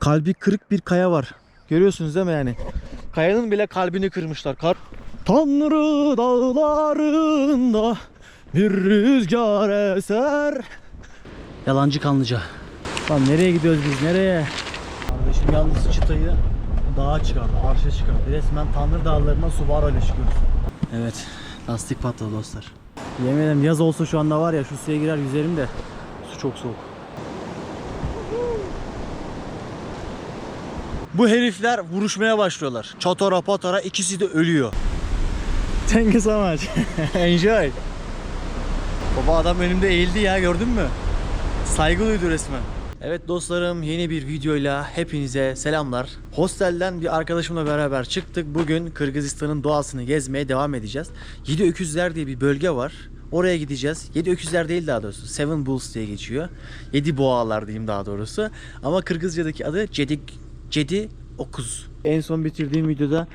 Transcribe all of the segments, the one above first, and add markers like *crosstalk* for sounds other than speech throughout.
Kalbi kırık bir kaya var. Görüyorsunuz değil mi yani? Kayanın bile kalbini kırmışlar. Kar Tanrı dağlarında bir rüzgar eser. Yalancı kanlıca. Lan nereye gidiyoruz biz nereye? Kardeşim yalnız çıtayı dağa çıkardı, arşa çıkardı. Resmen Tanrı dağlarına Subaru ile çıkıyoruz. Evet, lastik patladı dostlar. Yemin ederim yaz olsa şu anda var ya şu suya girer yüzerim de su çok soğuk. Bu herifler vuruşmaya başlıyorlar. Çatora patara ikisi de ölüyor. Thank you so much. *laughs* Enjoy. Baba adam önümde eğildi ya gördün mü? Saygı duydu resmen. Evet dostlarım yeni bir videoyla hepinize selamlar. Hostelden bir arkadaşımla beraber çıktık. Bugün Kırgızistan'ın doğasını gezmeye devam edeceğiz. Yedi Öküzler diye bir bölge var. Oraya gideceğiz. Yedi Öküzler değil daha doğrusu. Seven Bulls diye geçiyor. Yedi boğalar diyeyim daha doğrusu. Ama Kırgızca'daki adı Cedik Cedi Okuz. En son bitirdiğim videoda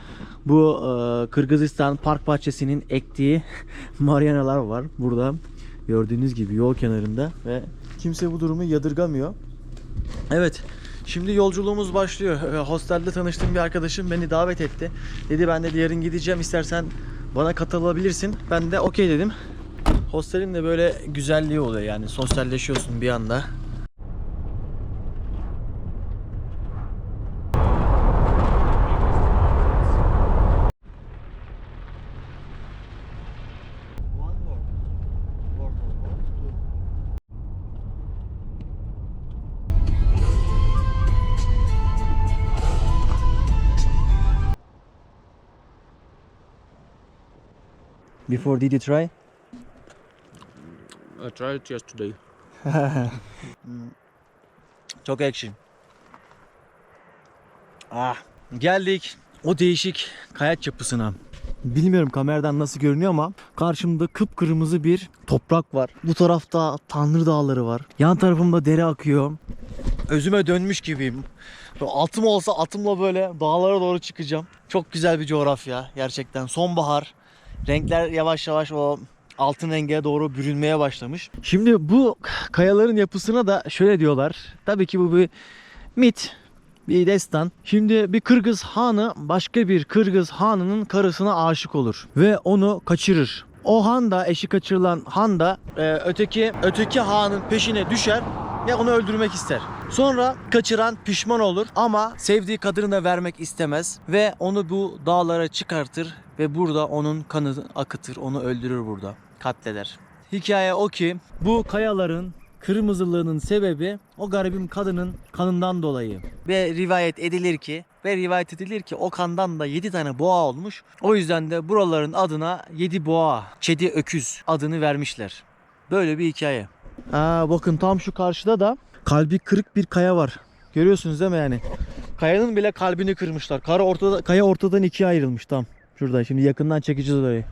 bu e, Kırgızistan park bahçesinin ektiği *laughs* marinalar var burada. Gördüğünüz gibi yol kenarında ve kimse bu durumu yadırgamıyor. Evet. Şimdi yolculuğumuz başlıyor. E, Hostelde tanıştığım bir arkadaşım beni davet etti. Dedi ben de yarın gideceğim istersen bana katılabilirsin. Ben de okey dedim. Hostelin de böyle güzelliği oluyor yani sosyalleşiyorsun bir anda. Before did you try? I tried yesterday. *laughs* Çok action. Ah, geldik o değişik kayaç yapısına. Bilmiyorum kameradan nasıl görünüyor ama karşımda kıpkırmızı bir toprak var. Bu tarafta Tanrı Dağları var. Yan tarafımda dere akıyor. Özüme dönmüş gibiyim. Altım olsa atımla böyle dağlara doğru çıkacağım. Çok güzel bir coğrafya gerçekten. Sonbahar. Renkler yavaş yavaş o altın renge doğru bürünmeye başlamış. Şimdi bu kayaların yapısına da şöyle diyorlar. Tabii ki bu bir mit, bir destan. Şimdi bir Kırgız hanı başka bir Kırgız hanının karısına aşık olur ve onu kaçırır. O han da eşi kaçırılan han da e, öteki öteki hanın peşine düşer ve onu öldürmek ister. Sonra kaçıran pişman olur ama sevdiği kadını da vermek istemez ve onu bu dağlara çıkartır ve burada onun kanını akıtır, onu öldürür burada, katleder. Hikaye o ki bu kayaların kırmızılığının sebebi o garibim kadının kanından dolayı. Ve rivayet edilir ki ve rivayet edilir ki o kandan da 7 tane boğa olmuş. O yüzden de buraların adına 7 boğa, çedi öküz adını vermişler. Böyle bir hikaye. Aa, bakın tam şu karşıda da kalbi kırık bir kaya var. Görüyorsunuz değil mi yani? Kayanın bile kalbini kırmışlar. Kara ortada, kaya ortadan ikiye ayrılmış tam. Şurada şimdi yakından çekeceğiz orayı.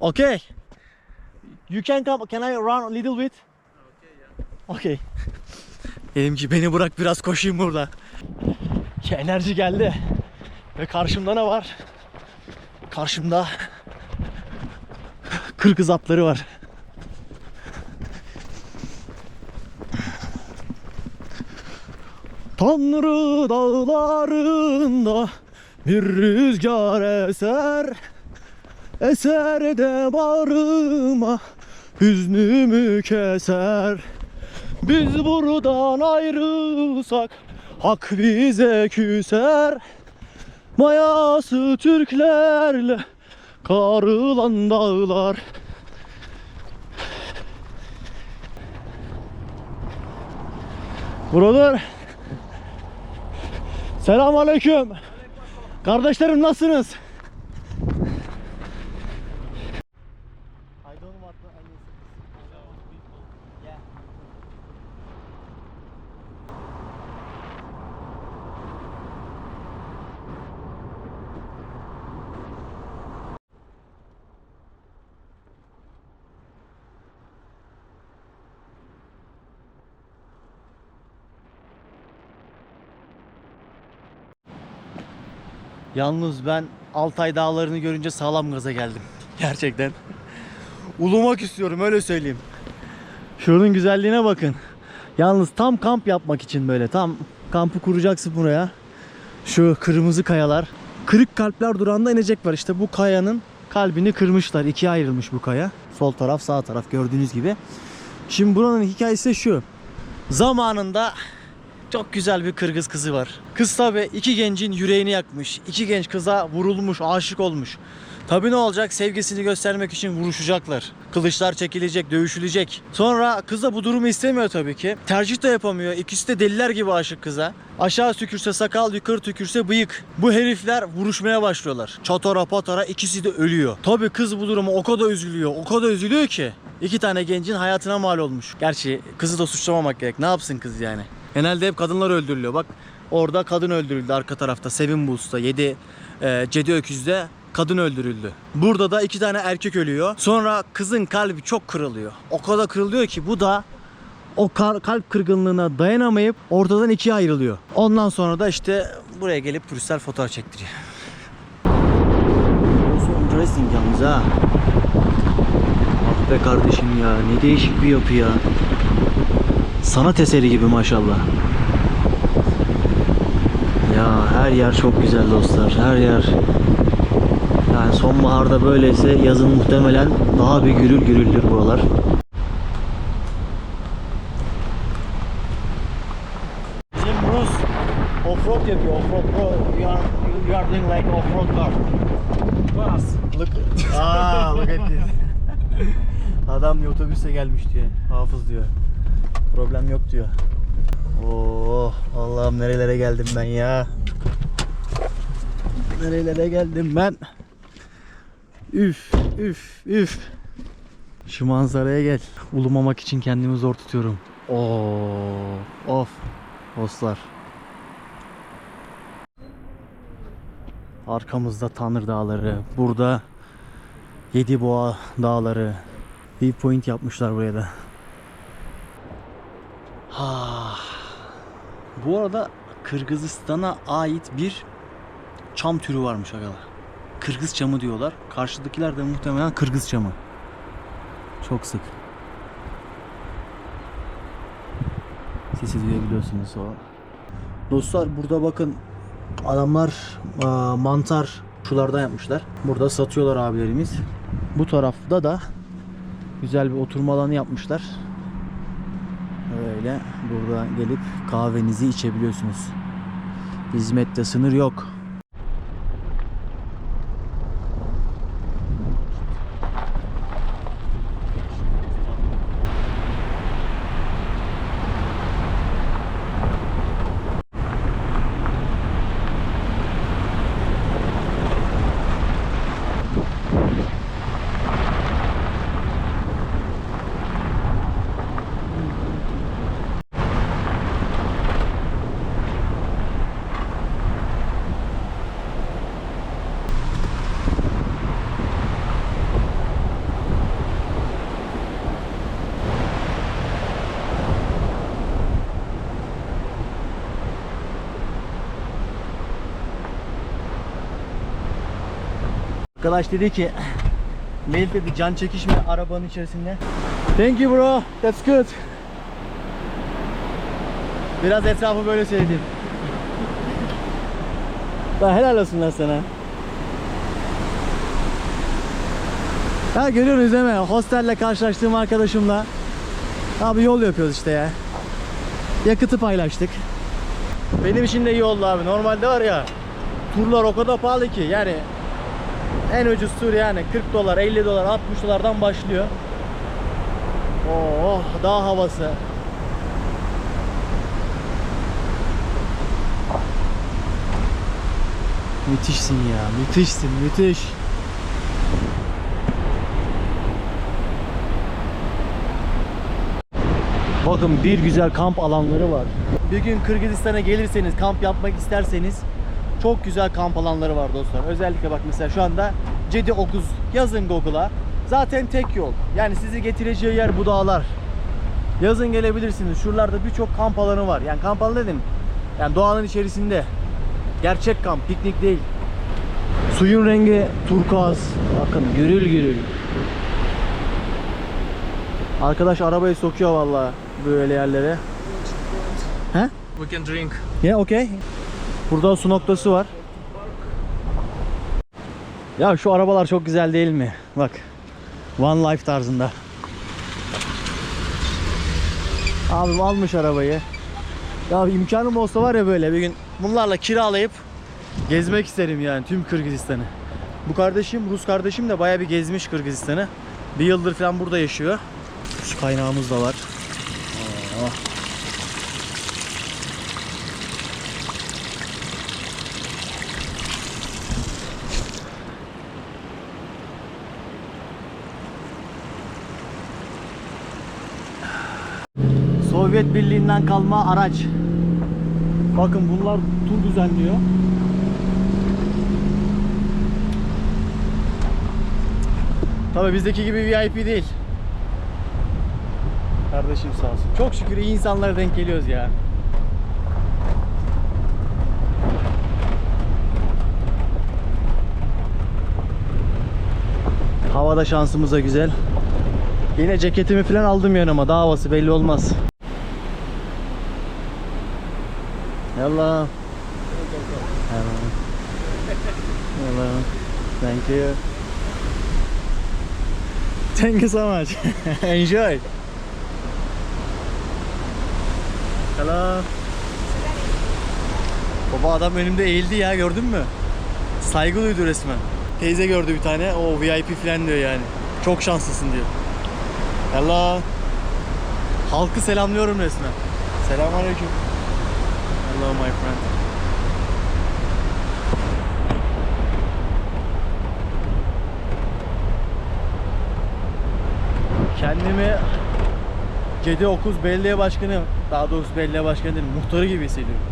Okay. You can come. Can I run a little bit? Okay. Dedim ki beni bırak biraz koşayım burada. Ki enerji geldi. Ve karşımda ne var? Karşımda kırkız atları var. Tanrı dağlarında bir rüzgar eser Eser de bağrıma hüznümü keser Biz buradan ayrılsak hak bize küser Mayası Türklerle karılan dağlar Brother Selam aleyküm. Kardeşlerim nasılsınız? Yalnız ben Altay dağlarını görünce sağlam gaza geldim. *laughs* Gerçekten. Ulumak istiyorum öyle söyleyeyim. Şunun güzelliğine bakın. Yalnız tam kamp yapmak için böyle tam Kampı kuracaksın buraya. Şu kırmızı kayalar. Kırık kalpler durağında inecek var. İşte bu kayanın kalbini kırmışlar. İkiye ayrılmış bu kaya. Sol taraf sağ taraf gördüğünüz gibi. Şimdi buranın hikayesi şu. Zamanında çok güzel bir Kırgız kızı var. Kız tabi iki gencin yüreğini yakmış. İki genç kıza vurulmuş, aşık olmuş. Tabi ne olacak? Sevgisini göstermek için vuruşacaklar. Kılıçlar çekilecek, dövüşülecek. Sonra kız da bu durumu istemiyor tabii ki. Tercih de yapamıyor. İkisi de deliler gibi aşık kıza. Aşağı tükürse sakal, yukarı tükürse bıyık. Bu herifler vuruşmaya başlıyorlar. Çatara patara ikisi de ölüyor. Tabii kız bu duruma o kadar üzülüyor. O kadar üzülüyor ki. iki tane gencin hayatına mal olmuş. Gerçi kızı da suçlamamak gerek. Ne yapsın kız yani? Genelde hep kadınlar öldürülüyor. Bak orada kadın öldürüldü arka tarafta. Sevin Buğus'ta 7 e, Cedi Öküz'de kadın öldürüldü. Burada da iki tane erkek ölüyor. Sonra kızın kalbi çok kırılıyor. O kadar kırılıyor ki bu da o kalp kırgınlığına dayanamayıp ortadan ikiye ayrılıyor. Ondan sonra da işte buraya gelip turistler fotoğraf çektiriyor. So interesting yalnız ha. Ah be kardeşim ya ne değişik bir yapı ya. Sanat eseri gibi maşallah. Ya her yer çok güzel dostlar. Her yer. Yani sonbaharda böyleyse yazın muhtemelen daha bir gürül gürüldür buralar. Bizim Bruce offroad yapıyor. Offroad bro. You are, you are doing like offroad car. Bas. Look. *laughs* Aa, look at this. Adam otobüse gelmiş diyor. Hafız diyor. Problem yok diyor. Oh Allah'ım nerelere geldim ben ya. Nerelere geldim ben. Üf üf üf. Şu manzaraya gel. Ulumamak için kendimi zor tutuyorum. Oo, of. Dostlar. Arkamızda Tanrı Dağları. Burada Yediboğa Dağları. Bir point yapmışlar buraya da. Ha. Bu arada Kırgızistan'a ait bir çam türü varmış agalar. Kırgız çamı diyorlar. Karşıdakiler de muhtemelen Kırgız çamı. Çok sık. Sesi duyabiliyorsunuz o. Dostlar burada bakın adamlar e, mantar şulardan yapmışlar. Burada satıyorlar abilerimiz. Bu tarafta da güzel bir oturma alanı yapmışlar. Öyle burada gelip kahvenizi içebiliyorsunuz. Hizmette sınır yok. Arkadaş dedi ki Melih dedi can çekişme arabanın içerisinde. Thank you bro. That's good. Biraz etrafı böyle sevdim. Daha helal olsun lan sana. Ya görüyorsunuz değil mi? Hostelle karşılaştığım arkadaşımla. Abi yol yapıyoruz işte ya. Yakıtı paylaştık. Benim için de iyi oldu abi. Normalde var ya turlar o kadar pahalı ki yani en ucuz tur yani 40 dolar, 50 dolar, 60 dolardan başlıyor. Oh, dağ havası. Müthişsin ya, müthişsin, müthiş. Bakın bir güzel kamp alanları var. Bir gün Kırgızistan'a gelirseniz, kamp yapmak isterseniz çok güzel kamp alanları var dostlar. Özellikle bak mesela şu anda Cedi Okuz yazın Google'a. Zaten tek yol. Yani sizi getireceği yer bu dağlar. Yazın gelebilirsiniz. Şuralarda birçok kamp alanı var. Yani kamp alanı dedim. Yani doğanın içerisinde. Gerçek kamp, piknik değil. Suyun rengi turkuaz. Bakın gürül gürül. Arkadaş arabayı sokuyor vallahi böyle yerlere. He? We can drink Yeah, okay. Burada su noktası var. Ya şu arabalar çok güzel değil mi? Bak. One Life tarzında. Abim almış arabayı. Ya imkanım olsa var ya böyle bir gün bunlarla kiralayıp gezmek isterim yani tüm Kırgızistan'ı. Bu kardeşim, Rus kardeşim de bayağı bir gezmiş Kırgızistan'ı. Bir yıldır falan burada yaşıyor. Su kaynağımız da var. Aa. Birliği'nden kalma araç. Bakın bunlar tur düzenliyor. Tabii bizdeki gibi VIP değil. Kardeşim sağ olsun. Çok şükür iyi insanlara denk geliyoruz ya. Havada şansımıza güzel. Yine ceketimi falan aldım yanıma. Daha havası belli olmaz. Hello. Hello. Hello. Thank you. Thank you so much. *laughs* Enjoy. Hello. Baba adam önümde eğildi ya gördün mü? Saygı duydu resmen. Teyze gördü bir tane. O VIP falan diyor yani. Çok şanslısın diyor. Hello. Halkı selamlıyorum resmen. Selamünaleyküm. Hello my friend. Kendimi Cedi Okuz Belediye Başkanı, daha doğrusu belediye başkanı değil, muhtarı gibi hissediyorum.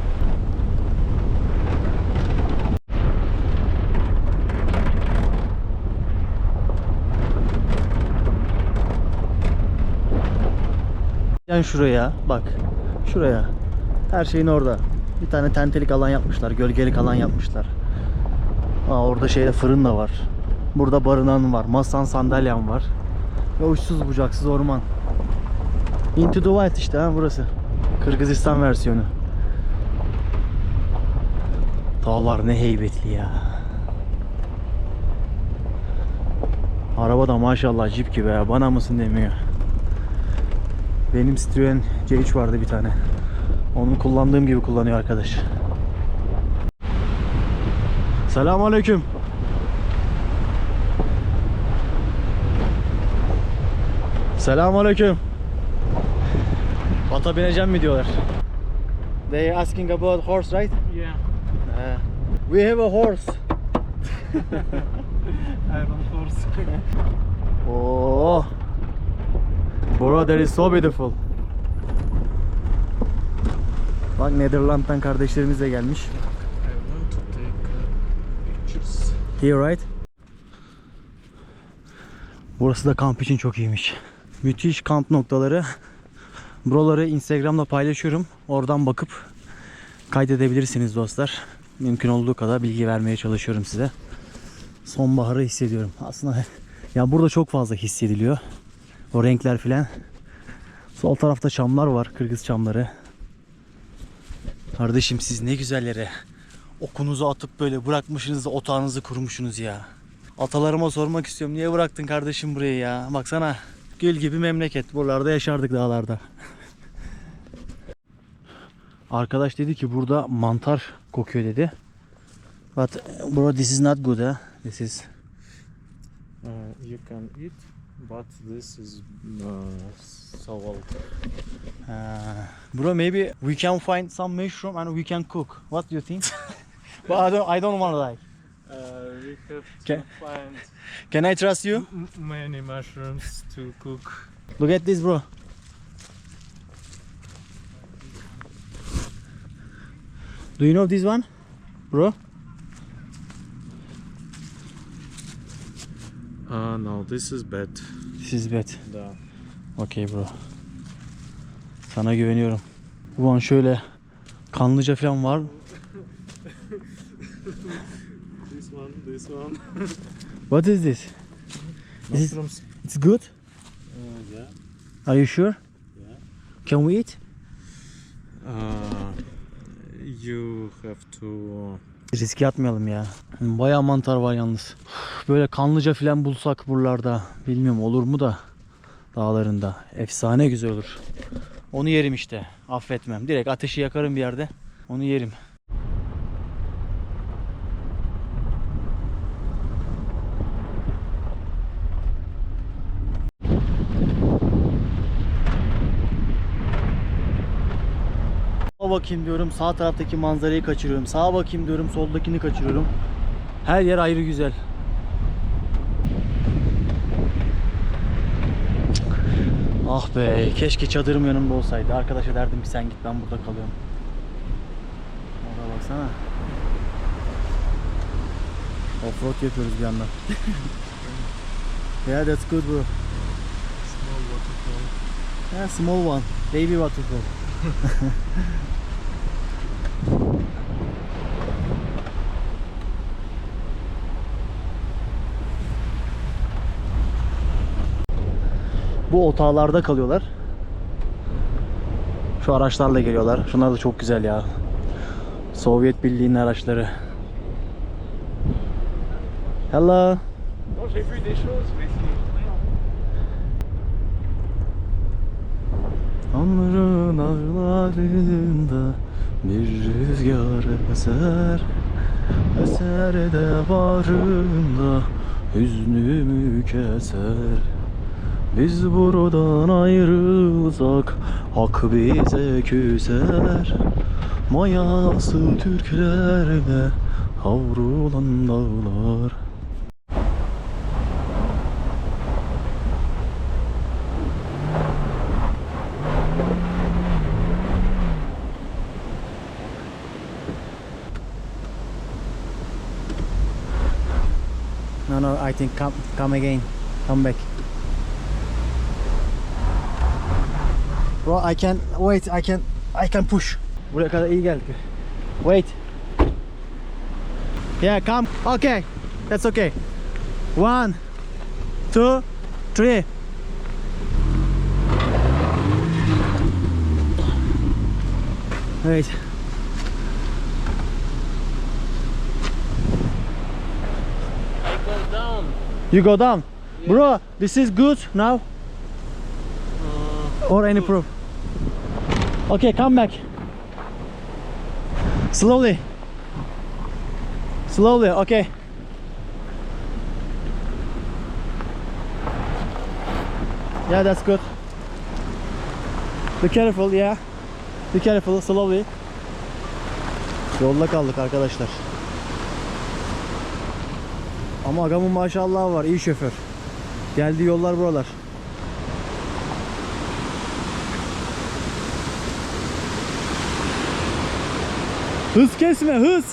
Yani şuraya bak. Şuraya. Her şeyin orada. Bir tane tentelik alan yapmışlar. Gölgelik alan yapmışlar. Aa, orada şeyde fırın da var. Burada barınan var. Masan sandalyen var. Ve uçsuz bucaksız orman. Into the Wild işte ha burası. Kırgızistan versiyonu. Dağlar ne heybetli ya. Araba da maşallah jip gibi ya. Bana mısın demiyor. Benim Citroen C3 vardı bir tane. Onu kullandığım gibi kullanıyor arkadaş. Selamun Aleyküm. Selamun Aleyküm. Ata bineceğim mi diyorlar. They asking about horse right? Yeah, Uh, we have a horse. *laughs* *laughs* Iron Horse. Oh. Bro that is so beautiful. Bak Netherland'dan kardeşlerimiz de gelmiş. Here right? Burası da kamp için çok iyiymiş. Müthiş kamp noktaları. Buraları Instagram'da paylaşıyorum. Oradan bakıp kaydedebilirsiniz dostlar. Mümkün olduğu kadar bilgi vermeye çalışıyorum size. Sonbaharı hissediyorum. Aslında ya burada çok fazla hissediliyor. O renkler filan. Sol tarafta çamlar var. Kırgız çamları. Kardeşim siz ne güzel okunuzu atıp böyle bırakmışsınız da otağınızı kurmuşsunuz ya. Atalarıma sormak istiyorum. Niye bıraktın kardeşim burayı ya? Baksana. Gül gibi memleket. Buralarda yaşardık dağlarda. *laughs* Arkadaş dedi ki burada mantar kokuyor dedi. But bro this is not good ha. This is Uh, you can eat, but this is uh, salt. Uh, bro, maybe we can find some mushroom and we can cook. What do you think? *laughs* but I don't, I don't want to like. Uh, we have to Can- find Can I trust you? m- many mushrooms to cook. Look at this, bro. Do you know this one, bro? Uh, no, this is bad. This is bad. Да. Okay, bro. Sana güveniyorum. Ulan şöyle kanlıca falan var. *laughs* This one, this one. What is this? İs- Mushrooms. It's good. Uh, yeah. Are you sure? Yeah. Can we eat? Uh, you have to. Riske atmayalım ya. Bayağı mantar var yalnız. Böyle kanlıca filan bulsak buralarda. Bilmiyorum olur mu da dağlarında. Efsane güzel olur. Onu yerim işte. Affetmem. Direkt ateşi yakarım bir yerde. Onu yerim. Bakayım diyorum sağ taraftaki manzarayı kaçırıyorum. Sağa bakayım diyorum soldakini kaçırıyorum. Her yer ayrı güzel. Ah be keşke çadırım yanımda olsaydı. Arkadaşa derdim ki sen git ben burada kalıyorum. Orada baksana. Offroad yapıyoruz bir yandan. *laughs* yeah that's good bro. Small waterfall. Yeah, small one. Baby waterfall. *laughs* Bu otağlarda kalıyorlar. Şu araçlarla geliyorlar. Şunlar da çok güzel ya. Sovyet Birliği'nin araçları. Hello. Ömrün ağlarında bir rüzgar eser Eser de bağrımda hüznümü keser Biz buradan ayrılsak hak bize küser Mayası Türklerde kavrulan dağlar No, no, I think come, come again. Come back. Bro, I can wait. I can, I can push. Buraya kadar iyi geldik. Wait. Yeah, come. Okay, that's okay. One, two, three. I go down. You go down. Bro, this is good now or any proof? Okay, come back. Slowly. Slowly, okay. Yeah, that's good. Be careful, yeah. Be careful, slowly. Yolda kaldık arkadaşlar. Ama agamın maşallah var, iyi şoför. Geldiği yollar buralar. Hız kesme, hız.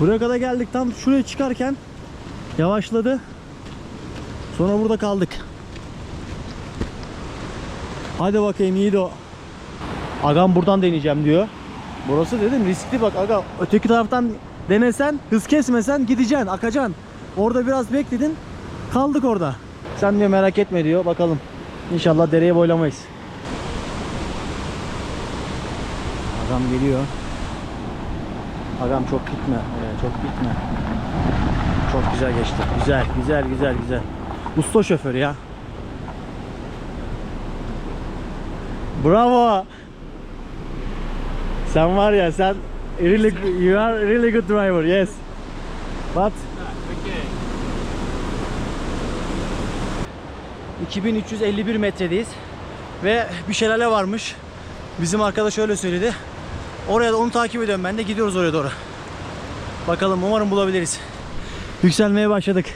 Buraya kadar geldik tam şuraya çıkarken yavaşladı. Sonra burada kaldık. Hadi bakayım iyi de o. Agam buradan deneyeceğim diyor. Burası dedim riskli bak aga. Öteki taraftan denesen, hız kesmesen gideceksin, akacaksın. Orada biraz bekledin, kaldık orada. Sen diyor merak etme diyor, bakalım. İnşallah dereye boylamayız. Agam geliyor. Agam çok gitme, ee, çok gitme. Çok güzel geçti. Güzel, güzel, güzel, güzel. Usta şoför ya. Bravo. Sen var ya sen really you are really good driver. Yes. But Okay. 2351 metredeyiz ve bir şelale varmış. Bizim arkadaş öyle söyledi. Oraya da onu takip ediyorum ben de gidiyoruz oraya doğru. Bakalım umarım bulabiliriz. Yükselmeye başladık.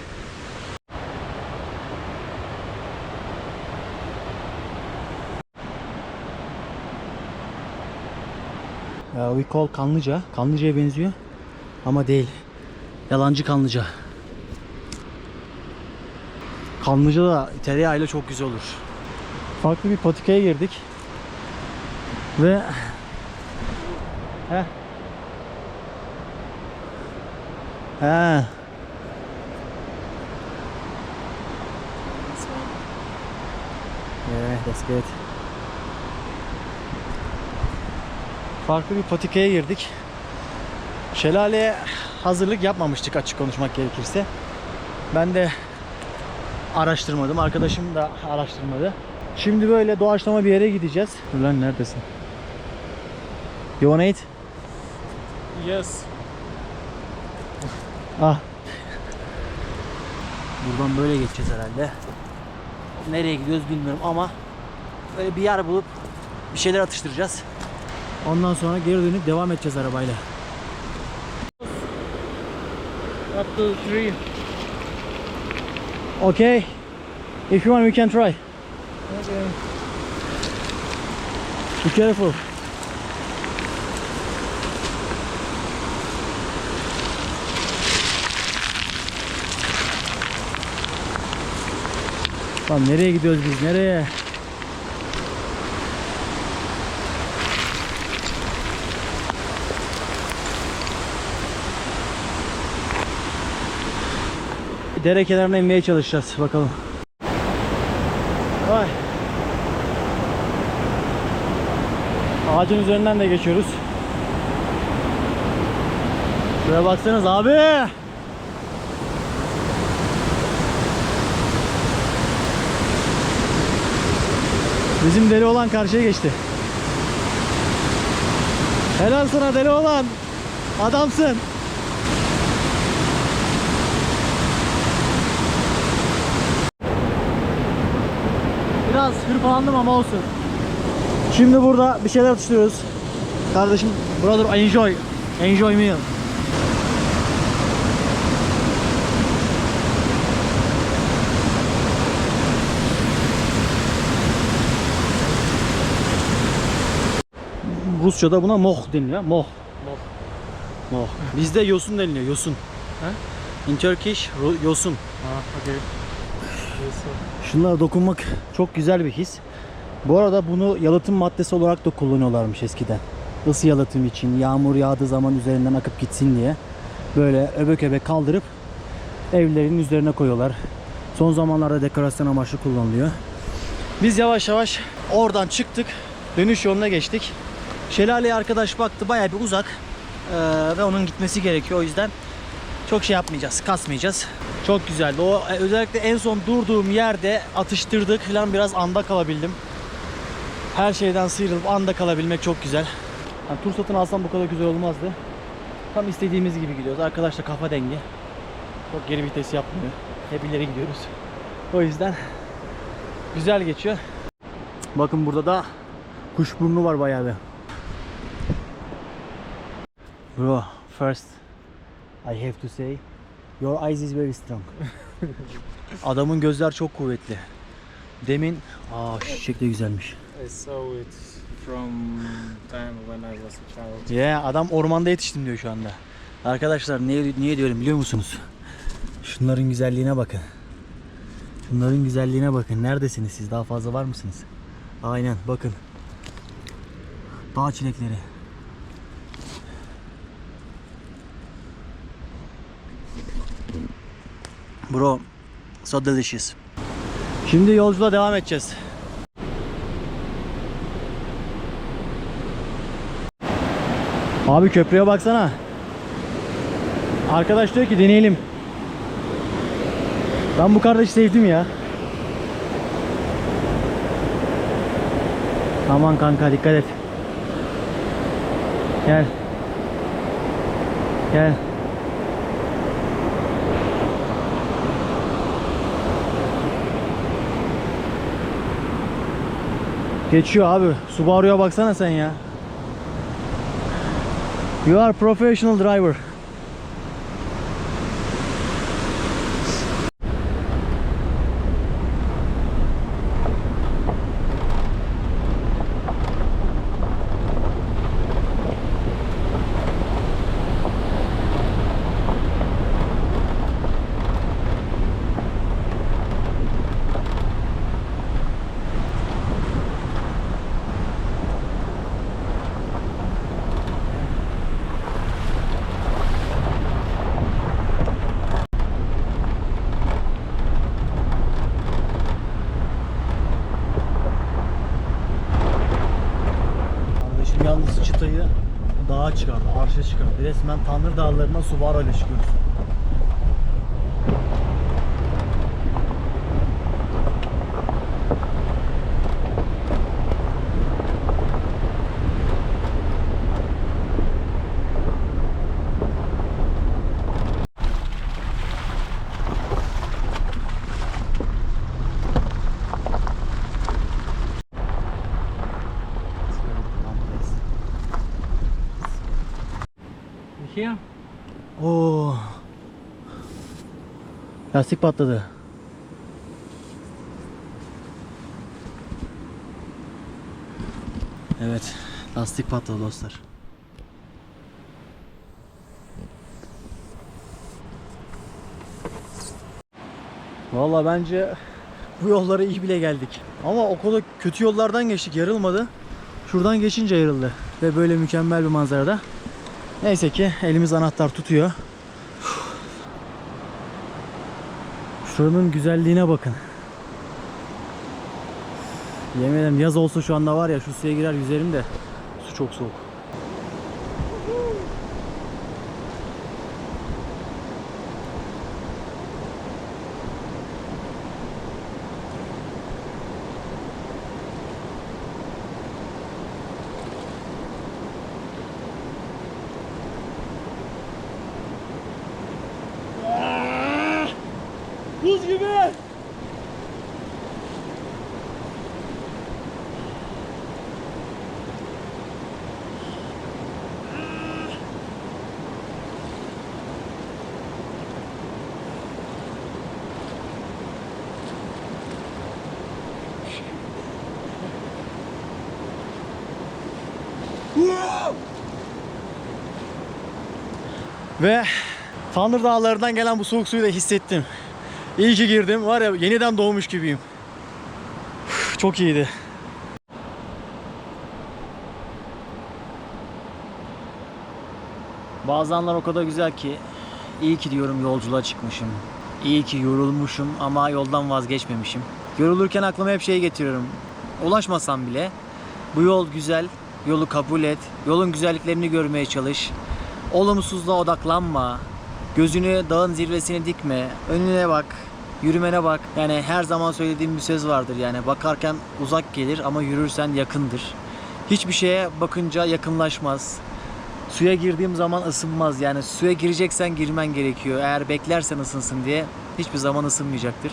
We call Kanlıca. Kanlıca'ya benziyor. Ama değil. Yalancı Kanlıca. Kanlıca da tereyağıyla çok güzel olur. Farklı bir patikaya girdik. Ve Heh. He. Yeah, that's good. farklı bir patikaya girdik. Şelaleye hazırlık yapmamıştık açık konuşmak gerekirse. Ben de araştırmadım. Arkadaşım da araştırmadı. Şimdi böyle doğaçlama bir yere gideceğiz. Dur neredesin? You wanna eat? Yes. Ah. Buradan böyle geçeceğiz herhalde. Nereye gidiyoruz bilmiyorum ama böyle bir yer bulup bir şeyler atıştıracağız. Ondan sonra geri dönüp devam edeceğiz arabayla. Up to three. Okay. If you want we can try. Okay. Be careful. Lan nereye gidiyoruz biz? Nereye? Dere kenarına inmeye çalışacağız. Bakalım. Vay. Ağacın üzerinden de geçiyoruz. Şuraya baksanız abi. Bizim deli olan karşıya geçti. Helal sana deli olan. Adamsın. Biraz hırpalandım ama olsun. Şimdi burada bir şeyler atıştırıyoruz. Kardeşim, brother enjoy. Enjoy meal. Rusça'da buna moh deniliyor. Moh. Moh. Moh. Bizde yosun deniliyor. Yosun. Ha? In Turkish yosun. Ah, okay. Sir. Şunlara dokunmak çok güzel bir his. Bu arada bunu yalıtım maddesi olarak da kullanıyorlarmış eskiden. Isı yalıtım için, yağmur yağdığı zaman üzerinden akıp gitsin diye. Böyle öbek öbek kaldırıp evlerin üzerine koyuyorlar. Son zamanlarda dekorasyon amaçlı kullanılıyor. Biz yavaş yavaş oradan çıktık. Dönüş yoluna geçtik. Şelaleye arkadaş baktı bayağı bir uzak. Ee, ve onun gitmesi gerekiyor. O yüzden çok şey yapmayacağız, kasmayacağız. Çok güzeldi. O e, özellikle en son durduğum yerde atıştırdık falan biraz anda kalabildim. Her şeyden sıyrılıp anda kalabilmek çok güzel. Yani tur satın alsam bu kadar güzel olmazdı. Tam istediğimiz gibi gidiyoruz. Arkadaş da kafa dengi. Çok geri vites yapmıyor. Hep ileri gidiyoruz. O yüzden güzel geçiyor. Bakın burada da kuşburnu var bayağı bir. Bro, first I have to say your eyes is very strong. *laughs* Adamın gözler çok kuvvetli. Demin aa şu çiçek de güzelmiş. I saw it from time when I was a child. Ya adam ormanda yetiştim diyor şu anda. Arkadaşlar niye niye diyorum biliyor musunuz? Şunların güzelliğine bakın. Şunların güzelliğine bakın. Neredesiniz siz? Daha fazla var mısınız? Aynen bakın. Dağ çilekleri. Bro, so delicious. Şimdi yolculuğa devam edeceğiz. Abi köprüye baksana. Arkadaş diyor ki deneyelim. Ben bu kardeşi sevdim ya. Aman kanka dikkat et. Gel. Gel. Geçiyor abi. Subaru'ya baksana sen ya. You are professional driver. yalnız çıtayı dağa çıkardı, arşa çıkardı. Resmen Tanrı Dağları'na Subaru ile çıkıyoruz. Lastik patladı. Evet, lastik patladı dostlar. Valla bence bu yollara iyi bile geldik. Ama o kadar kötü yollardan geçtik, yarılmadı. Şuradan geçince yarıldı. Ve böyle mükemmel bir manzarada. Neyse ki elimiz anahtar tutuyor. Şuranın güzelliğine bakın. Yemin ederim yaz olsa şu anda var ya şu suya girer yüzerim de su çok soğuk. Ve Tanrı Dağları'ndan gelen bu soğuk suyu da hissettim. İyi ki girdim. Var ya yeniden doğmuş gibiyim. Çok iyiydi. Bazı anlar o kadar güzel ki iyi ki diyorum yolculuğa çıkmışım. İyi ki yorulmuşum ama yoldan vazgeçmemişim. Yorulurken aklıma hep şey getiriyorum. Ulaşmasam bile bu yol güzel, yolu kabul et, yolun güzelliklerini görmeye çalış. Olumsuzluğa odaklanma, gözünü dağın zirvesine dikme, önüne bak, yürümene bak. Yani her zaman söylediğim bir söz vardır yani bakarken uzak gelir ama yürürsen yakındır. Hiçbir şeye bakınca yakınlaşmaz. Suya girdiğim zaman ısınmaz. Yani suya gireceksen girmen gerekiyor. Eğer beklersen ısınsın diye hiçbir zaman ısınmayacaktır.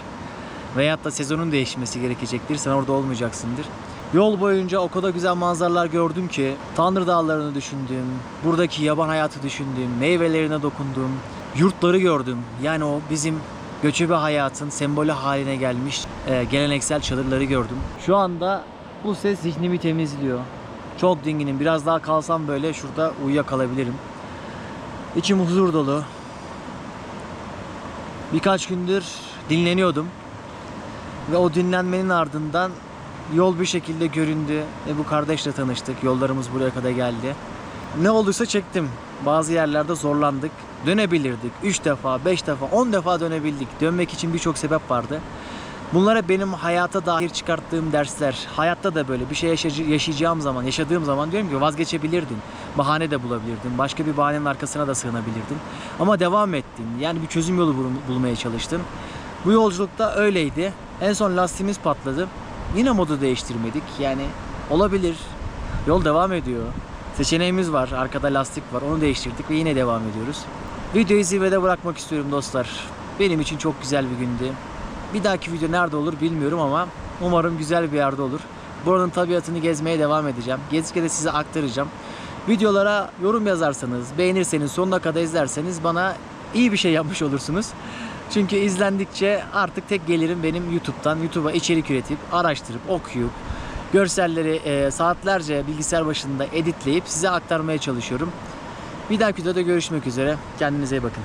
Veyahut da sezonun değişmesi gerekecektir. Sen orada olmayacaksındır. Yol boyunca o kadar güzel manzaralar gördüm ki Tanrı Dağları'nı düşündüm. Buradaki yaban hayatı düşündüm. Meyvelerine dokundum. Yurtları gördüm. Yani o bizim göçebe hayatın sembolü haline gelmiş e, geleneksel çadırları gördüm. Şu anda bu ses zihnimi temizliyor. Çok dinginim. Biraz daha kalsam böyle şurada uyuyakalabilirim. İçim huzur dolu. Birkaç gündür dinleniyordum. Ve o dinlenmenin ardından yol bir şekilde göründü ve bu kardeşle tanıştık. Yollarımız buraya kadar geldi. Ne olduysa çektim. Bazı yerlerde zorlandık. Dönebilirdik. 3 defa, 5 defa, 10 defa dönebildik. Dönmek için birçok sebep vardı. Bunlar hep benim hayata dair çıkarttığım dersler. Hayatta da böyle bir şey yaşay- yaşayacağım zaman, yaşadığım zaman diyorum ki vazgeçebilirdin. Bahane de bulabilirdin. Başka bir bahanenin arkasına da sığınabilirdin. Ama devam ettin. Yani bir çözüm yolu bul- bulmaya çalıştın. Bu yolculukta öyleydi. En son lastiğimiz patladı. Yine modu değiştirmedik. Yani olabilir. Yol devam ediyor. Seçeneğimiz var. Arkada lastik var. Onu değiştirdik ve yine devam ediyoruz. Videoyu zirvede bırakmak istiyorum dostlar. Benim için çok güzel bir gündü. Bir dahaki video nerede olur bilmiyorum ama umarım güzel bir yerde olur. Buranın tabiatını gezmeye devam edeceğim. Gezikçe de size aktaracağım. Videolara yorum yazarsanız, beğenirseniz, sonuna kadar izlerseniz bana iyi bir şey yapmış olursunuz. Çünkü izlendikçe artık tek gelirim benim YouTube'dan. YouTube'a içerik üretip, araştırıp, okuyup, görselleri e, saatlerce bilgisayar başında editleyip size aktarmaya çalışıyorum. Bir dahaki videoda görüşmek üzere. Kendinize iyi bakın.